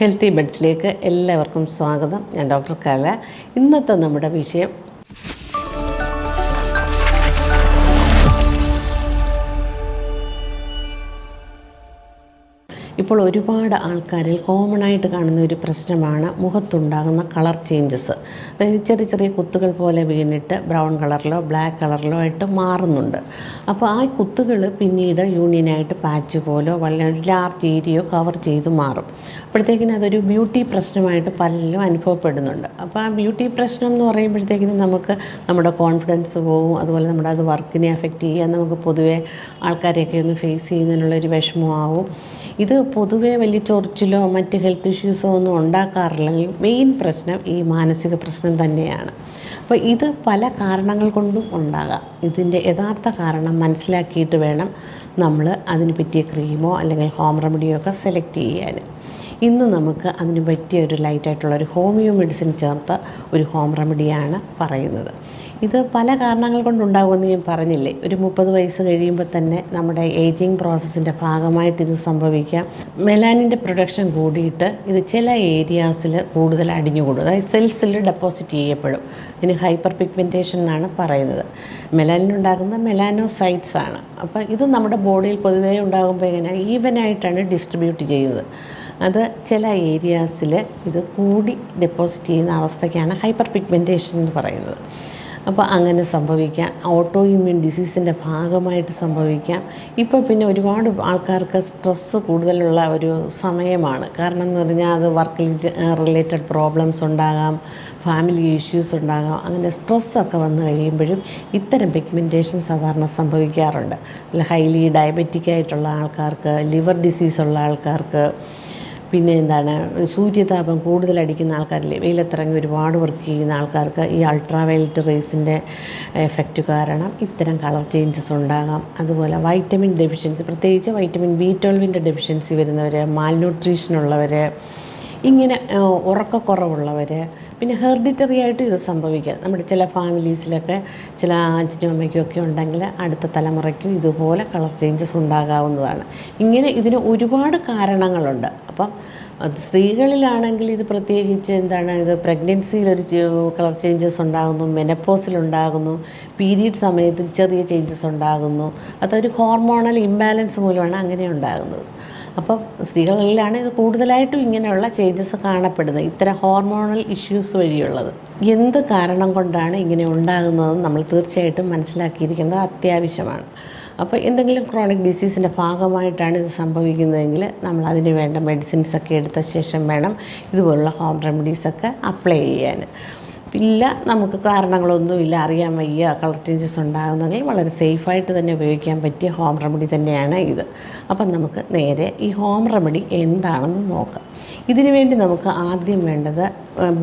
Healthy ബെഡ്സിലേക്ക് എല്ലാവർക്കും സ്വാഗതം. ഞാൻ ഡോക്ടർ കല. ഇന്നത്തെ നമ്മുടെ വിഷയം ഇപ്പോൾ ഒരുപാട് ആൾക്കാരിൽ കോമൺ ആയിട്ട് കാണുന്ന ഒരു പ്രശ്നമാണ് മുഖത്തുണ്ടാകുന്ന കളർ ചേഞ്ചസ് അതായത് ചെറിയ ചെറിയ കുത്തുകൾ പോലെ വീണിട്ട് ബ്രൗൺ കളറിലോ ബ്ലാക്ക് കളറിലോ ആയിട്ട് മാറുന്നുണ്ട്. അപ്പോൾ ആ കുത്തുകൾ പിന്നീട് യൂണിയനായിട്ട് പാച്ച് പോലോ വളരെ ലാർജ് ഏരിയയോ കവർ ചെയ്ത് മാറും. അപ്പോഴത്തേക്കിനും അതൊരു ബ്യൂട്ടി പ്രശ്നമായിട്ട് പലരും അനുഭവപ്പെടുന്നുണ്ട്. അപ്പോൾ ആ ബ്യൂട്ടി പ്രശ്നം എന്ന് പറയുമ്പോഴത്തേക്കിനും നമുക്ക് നമ്മുടെ കോൺഫിഡൻസ് പോവും അതുപോലെ നമ്മുടെ അത് വർക്കിനെ എഫക്റ്റ് ചെയ്യാൻ നമുക്ക് പൊതുവേ ആൾക്കാരെയൊക്കെ ഒന്ന് ഫേസ് ചെയ്യുന്നതിനുള്ളൊരു വിഷമമാവും. ഇത് പൊതുവേ വലിയ ചൊറിച്ചിലോ മറ്റ് ഹെൽത്ത് ഇഷ്യൂസോ ഒന്നും ഉണ്ടാക്കാറില്ലെങ്കിൽ മെയിൻ പ്രശ്നം ഈ മാനസിക പ്രശ്നം തന്നെയാണ്. അപ്പോൾ ഇത് പല കാരണങ്ങൾ കൊണ്ടും ഉണ്ടാകാം. ഇതിന്റെ യഥാർത്ഥ കാരണം മനസ്സിലാക്കിയിട്ട് വേണം നമ്മൾ അതിന് പറ്റിയ ക്രീമോ അല്ലെങ്കിൽ ഹോം റെമഡിയോ ഒക്കെ സെലക്ട് ചെയ്യാൻ. ഇന്ന് നമുക്ക് അതിന് പറ്റിയ ഒരു ലൈറ്റായിട്ടുള്ള ഒരു ഹോമിയോ മെഡിസിൻ ചേർത്ത ഒരു ഹോം റെമഡിയാണ് പറയുന്നത്. ഇത് പല കാരണങ്ങൾ കൊണ്ടുണ്ടാകുമെന്ന് ഞാൻ പറഞ്ഞില്ലേ. ഒരു മുപ്പത് വയസ്സ് കഴിയുമ്പോൾ തന്നെ നമ്മുടെ ഏജിങ് പ്രോസസ്സിന്റെ ഭാഗമായിട്ട് ഇത് സംഭവിക്കാം. മെലാനിന്റെ പ്രൊഡക്ഷൻ കൂടിയിട്ട് ഇത് ചില ഏരിയാസിൽ കൂടുതൽ അടിഞ്ഞുകൂടും. അതായത് സെൽസിൽ ഡെപ്പോസിറ്റ് ചെയ്യപ്പെടും. ഇതിന് ഹൈപ്പർ പിഗ്മെന്റേഷൻ എന്നാണ് പറയുന്നത്. മെലാനിൻ ഉണ്ടാകുന്ന മെലാനോസൈറ്റ്സ് ആണ്. അപ്പോൾ ഇത് നമ്മുടെ ബോഡിയിൽ പൊതുവേ ഉണ്ടാകുമ്പോൾ എങ്ങനെയാണ്? ഈവനായിട്ടാണ് ഡിസ്ട്രിബ്യൂട്ട് ചെയ്യുന്നത്. അത് ചില ഏരിയാസിൽ ഇത് കൂടി ഡെപ്പോസിറ്റ് ചെയ്യുന്ന അവസ്ഥയ്ക്കാണ് ഹൈപ്പർ പിഗ്മെന്റേഷൻ എന്ന് പറയുന്നത്. അപ്പോൾ അങ്ങനെ സംഭവിക്കാം. ഓട്ടോ ഇമ്മ്യൂൺ ഡിസീസിന്റെ ഭാഗമായിട്ട് സംഭവിക്കാം. ഇപ്പോൾ പിന്നെ ഒരുപാട് ആൾക്കാർക്ക് സ്ട്രെസ്സ് കൂടുതലുള്ള ഒരു സമയമാണ്. കാരണം എന്ന് പറഞ്ഞാൽ അത് വർക്ക് റിലേറ്റഡ് പ്രോബ്ലംസ് ഉണ്ടാകാം ഫാമിലി ഇഷ്യൂസ് ഉണ്ടാകാം. അങ്ങനെ സ്ട്രെസ്സൊക്കെ വന്നു കഴിയുമ്പോഴും ഇത്തരം പിഗ്മെന്റേഷൻ സാധാരണ സംഭവിക്കാറുണ്ട്. ഹൈലി ഡയബറ്റിക് ആയിട്ടുള്ള ആൾക്കാർക്ക് ലിവർ ഡിസീസുള്ള ആൾക്കാർക്ക് പിന്നെ എന്താണ് സൂര്യതാപം കൂടുതലടിക്കുന്ന ആൾക്കാരില്ലേ? വെയിലത്തിറങ്ങി ഒരുപാട് വർക്ക് ചെയ്യുന്ന ആൾക്കാർക്ക് ഈ അൾട്രാ വയലറ്റ് റേസിന്റെ എഫക്റ്റ് കാരണം ഇത്തരം കളർ ചേഞ്ചസ് ഉണ്ടാകാം. അതുപോലെ വൈറ്റമിൻ ഡെഫിഷ്യൻസി പ്രത്യേകിച്ച് വൈറ്റമിൻ ബി ട്വൽവിന്റെ ഡെഫിഷ്യൻസി വരുന്നവർ മാൽന്യൂട്രീഷൻ ഉള്ളവർ ഇങ്ങനെ ഉറക്കക്കുറവുള്ളവർ പിന്നെ ഹെറിഡിറ്ററി ആയിട്ട് ഇത് സംഭവിക്കാം. നമ്മുടെ ചില ഫാമിലീസിലൊക്കെ ചില അച്ഛനും അമ്മയ്ക്കും ഒക്കെ ഉണ്ടെങ്കിൽ അടുത്ത തലമുറയ്ക്കും ഇതുപോലെ കളർ ചേഞ്ചസ് ഉണ്ടാകാവുന്നതാണ്. ഇങ്ങനെ ഇതിന് ഒരുപാട് കാരണങ്ങളുണ്ട്. അപ്പം സ്ത്രീകളിലാണെങ്കിൽ ഇത് പ്രത്യേകിച്ച് എന്താണ് ഇത് പ്രഗ്നൻസിയിൽ ഒരു കളർ ചേഞ്ചസ് ഉണ്ടാകുന്നു മെനപ്പോസിലുണ്ടാകുന്നു പീരീഡ് സമയത്ത് ചെറിയ ചേഞ്ചസ് ഉണ്ടാകുന്നു. അതൊരു ഹോർമോണൽ ഇംബാലൻസ് മൂലമാണ് അങ്ങനെ ഉണ്ടാകുന്നത്. അപ്പം സ്ത്രീകളിലാണ് ഇത് കൂടുതലായിട്ടും ഇങ്ങനെയുള്ള ചേഞ്ചസ് കാണപ്പെടുന്നത്. ഇത്തരം ഹോർമോണൽ ഇഷ്യൂസ് വഴിയുള്ളത്. എന്ത് കാരണം കൊണ്ടാണ് ഇങ്ങനെ ഉണ്ടാകുന്നതെന്ന് നമ്മൾ തീർച്ചയായിട്ടും മനസ്സിലാക്കിയിരിക്കേണ്ടത് അത്യാവശ്യമാണ്. അപ്പോൾ എന്തെങ്കിലും ക്രോണിക് ഡിസീസിന്റെ ഭാഗമായിട്ടാണ് ഇത് സംഭവിക്കുന്നതെങ്കിൽ നമ്മൾ അതിന് വേണ്ട മെഡിസിൻസ് ഒക്കെ എടുത്ത ശേഷം വേണം ഇതുപോലുള്ള ഹോം റെമഡീസൊക്കെ അപ്ലൈ ചെയ്യാൻ. ഇല്ല നമുക്ക് കാരണങ്ങളൊന്നുമില്ല. അറിയാൻ വയ്യ കളർ ചേഞ്ചസ് ഉണ്ടാകുന്നെങ്കിൽ വളരെ സേഫായിട്ട് തന്നെ ഉപയോഗിക്കാൻ പറ്റിയ ഹോം റെമഡി തന്നെയാണ് ഇത്. അപ്പം നമുക്ക് നേരെ ഈ ഹോം റെമഡി എന്താണെന്ന് നോക്കാം. ഇതിനു വേണ്ടി നമുക്ക് ആദ്യം വേണ്ടത്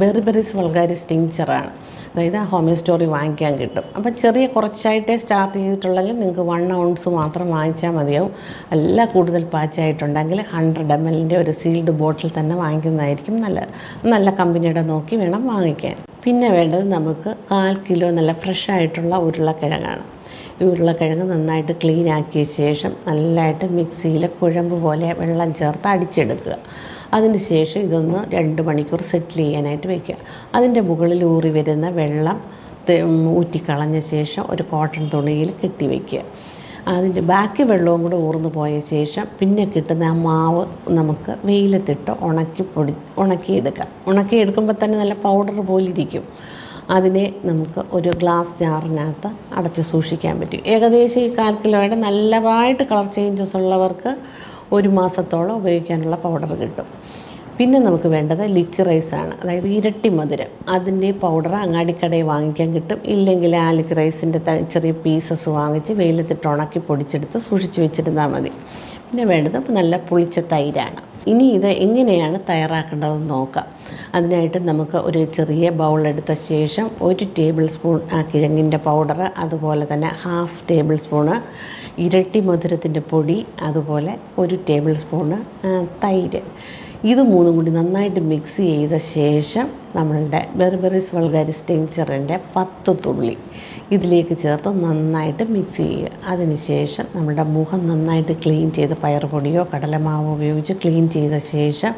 ബെറിബെറിസ് വൾഗാരിസ് ടിങ്ചറാണ് അതായത് ഹോമിയോ സ്റ്റോറി വാങ്ങിക്കാൻ കിട്ടും. അപ്പം ചെറിയ കുറച്ചായിട്ടേ സ്റ്റാർട്ട് ചെയ്തിട്ടുള്ളെങ്കിൽ നിങ്ങൾക്ക് വൺ ഔൺസ് മാത്രം വാങ്ങിച്ചാൽ മതിയാവും. അല്ല കൂടുതൽ പാച്ചായിട്ടുണ്ടെങ്കിൽ ഹൺഡ്രഡ് എം എല്ലിന്റെ ഒരു സീൽഡ് ബോട്ടിൽ തന്നെ വാങ്ങിക്കുന്നതായിരിക്കും നല്ലത്. നല്ല കമ്പനിയുടെ നോക്കി വേണം വാങ്ങിക്കാൻ. പിന്നെ വേണ്ടത് നമുക്ക് കാൽ കിലോ നല്ല ഫ്രഷ് ആയിട്ടുള്ള ഉരുളക്കിഴങ്ങാണ്. ഈ ഉരുളക്കിഴങ്ങ് നന്നായിട്ട് ക്ലീൻ ആക്കിയ ശേഷം നല്ലതായിട്ട് മിക്സിയിൽ കുഴമ്പ് പോലെ വെള്ളം ചേർത്ത് അടിച്ചെടുക്കുക. അതിന് ശേഷം ഇതൊന്ന് രണ്ട് മണിക്കൂർ സെറ്റിൽ ചെയ്യാനായിട്ട് വയ്ക്കുക അതിന്റെ മുകളിൽ ഊറി വരുന്ന വെള്ളം ഊറ്റിക്കളഞ്ഞ ശേഷം ഒരു കോട്ടൺ തുണിയിൽ കെട്ടി വയ്ക്കുക അതിന്റെ ബാക്കി വെള്ളവും കൂടെ ഊർന്നു പോയ ശേഷം പിന്നെ കിട്ടുന്ന ആ മാവ് നമുക്ക് വെയിലത്തിട്ട് ഉണക്കി പൊടി ഉണക്കിയെടുക്കാം. ഉണക്കിയെടുക്കുമ്പോൾ തന്നെ നല്ല പൗഡർ പോലെ ഇരിക്കും അതിനെ നമുക്ക് ഒരു ഗ്ലാസ് ജാറിനകത്ത് അടച്ച് സൂക്ഷിക്കാൻ പറ്റും. ഏകദേശം ഈ കാൽ കിലോയുടെ നല്ലതായിട്ട് കളർ ചേഞ്ചസ് ഉള്ളവർക്ക് ഒരു മാസത്തോളം ഉപയോഗിക്കാനുള്ള പൗഡർ കിട്ടും. പിന്നെ നമുക്ക് വേണ്ടത് ലിക്ക് റൈസ് ആണ്. അതായത് ഇരട്ടി മധുരം. അതിന്റെ പൗഡർ അങ്ങാടിക്കടയിൽ വാങ്ങിക്കാൻ കിട്ടും. ഇല്ലെങ്കിൽ ആ ലിക്ക് റൈസിന്റെ ചെറിയ പീസസ് വാങ്ങിച്ച് വെയിലത്തിട്ട് ഉണക്കി പൊടിച്ചെടുത്ത് സൂക്ഷിച്ച് വെച്ചിരുന്നാൽ മതി. പിന്നെ വേണ്ടത് നല്ല പുളിച്ച തൈരാണ്. ഇനി ഇത് എങ്ങനെയാണ് തയ്യാറാക്കേണ്ടതെന്ന് നോക്കാം. അതിനായിട്ട് നമുക്ക് ഒരു ചെറിയ ബൗൾ എടുത്ത ശേഷം ഒരു ടേബിൾ സ്പൂൺ ആ കിഴങ്ങിന്റെ പൗഡർ അതുപോലെ തന്നെ ഹാഫ് ടേബിൾ സ്പൂണ് ഇരട്ടി മധുരത്തിന്റെ പൊടി അതുപോലെ ഒരു ടേബിൾ സ്പൂണ് തൈര്. ഇത് മൂന്നും കൂടി നന്നായിട്ട് മിക്സ് ചെയ്ത ശേഷം നമ്മളുടെ ബെർബറിസ് വൾഗാരിസ് ടെങ്ചറിന്റെ പത്ത് തുള്ളി ഇതിലേക്ക് ചേർത്ത് നന്നായിട്ട് മിക്സ് ചെയ്യുക. അതിനുശേഷം നമ്മുടെ മുഖം നന്നായിട്ട് ക്ലീൻ ചെയ്ത് പയർ പൊടിയോ കടലമാവോ ഉപയോഗിച്ച് ക്ലീൻ ചെയ്ത ശേഷം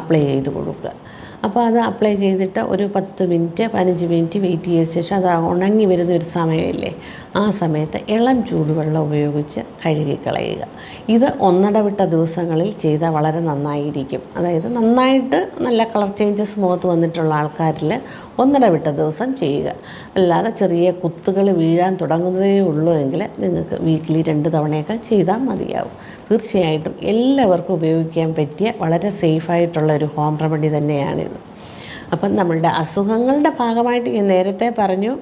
അപ്ലൈ ചെയ്ത് കൊടുക്കുക. അപ്പോൾ അത് അപ്ലൈ ചെയ്തിട്ട് ഒരു പത്ത് മിനിറ്റ് പതിനഞ്ച് മിനിറ്റ് വെയിറ്റ് ചെയ്ത ശേഷം അത് ഉണങ്ങി വരുന്ന ഒരു സമയമില്ലേ? ആ സമയത്ത് ഇളം ചൂടുവെള്ളം ഉപയോഗിച്ച് കഴുകിക്കളയുക. ഇത് ഒന്നിടവിട്ട ദിവസങ്ങളിൽ ചെയ്താൽ വളരെ നന്നായിരിക്കും. അതായത് നന്നായിട്ട് നല്ല കളർ ചേഞ്ചസ് മുഖത്ത് വന്നിട്ടുള്ള ആൾക്കാരിൽ ഒന്നിടവിട്ട ദിവസം ചെയ്യുക. അല്ലാതെ ചെറിയ കുത്തുകൾ വീഴാൻ തുടങ്ങുന്നതേ ഉള്ളൂ എങ്കിൽ നിങ്ങൾക്ക് വീക്കിലി രണ്ട് തവണയൊക്കെ ചെയ്താൽ മതിയാവും. തീർച്ചയായിട്ടും എല്ലാവർക്കും ഉപയോഗിക്കാൻ പറ്റിയ വളരെ സേഫായിട്ടുള്ള ഒരു ഹോം റെമഡി തന്നെയാണിത് അപ്പം നമ്മളുടെ അസുഖങ്ങളുടെ ഭാഗമായിട്ട് ഞാൻ നേരത്തെ പറഞ്ഞു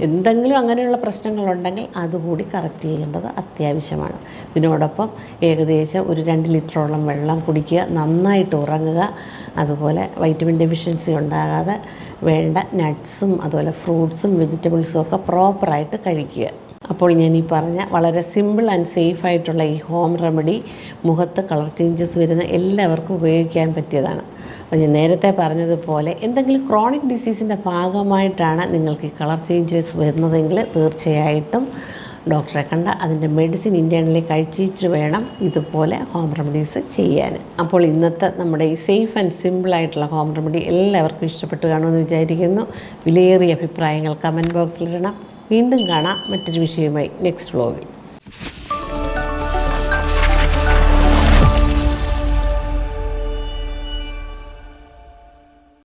എന്തെങ്കിലും അങ്ങനെയുള്ള പ്രശ്നങ്ങളുണ്ടെങ്കിൽ അതുകൂടി കറക്റ്റ് ചെയ്യേണ്ടത് അത്യാവശ്യമാണ്. ഇതിനോടൊപ്പം ഏകദേശം ഒരു രണ്ട് ലിറ്ററോളം വെള്ളം കുടിക്കുക നന്നായിട്ട് ഉറങ്ങുക അതുപോലെ വൈറ്റമിൻ ഡെഫിഷ്യൻസി ഉണ്ടാകാതെ വേണ്ട നട്ട്സും അതുപോലെ ഫ്രൂട്ട്സും വെജിറ്റബിൾസും ഒക്കെ പ്രോപ്പറായിട്ട് കഴിക്കുക. അപ്പോൾ ഞാൻ ഈ പറഞ്ഞ വളരെ സിമ്പിൾ ആൻഡ് സേഫ് ആയിട്ടുള്ള ഈ ഹോം റെമഡി മുഖത്ത് കളർ ചേഞ്ചസ് വരുന്ന എല്ലാവർക്കും ഉപയോഗിക്കാൻ പറ്റിയതാണ്. അപ്പോൾ ഞാൻ നേരത്തെ പറഞ്ഞതുപോലെ എന്തെങ്കിലും ക്രോണിക് ഡിസീസിന്റെ ഭാഗമായിട്ടാണ് നിങ്ങൾക്ക് ഈ കളർ ചേഞ്ചസ് വരുന്നതെങ്കിൽ തീർച്ചയായിട്ടും ഡോക്ടറെ കണ്ട അതിന്റെ മെഡിസിൻ ഇന്റേണലി കഴിച്ചിട്ട് വേണം ഇതുപോലെ ഹോം റെമഡീസ് ചെയ്യാൻ. അപ്പോൾ ഇന്നത്തെ നമ്മുടെ ഈ സേഫ് ആൻഡ് സിമ്പിളായിട്ടുള്ള ഹോം റെമഡി എല്ലാവർക്കും ഇഷ്ടപ്പെട്ടു കാണുമെന്ന് വിചാരിക്കുന്നു. വിലയേറിയ അഭിപ്രായങ്ങൾ കമന്റ് ബോക്സിലിടണം വീണ്ടും കാണാം മറ്റൊരു വിഷയവുമായി നെക്സ്റ്റ് വ്ലോഗിൽ.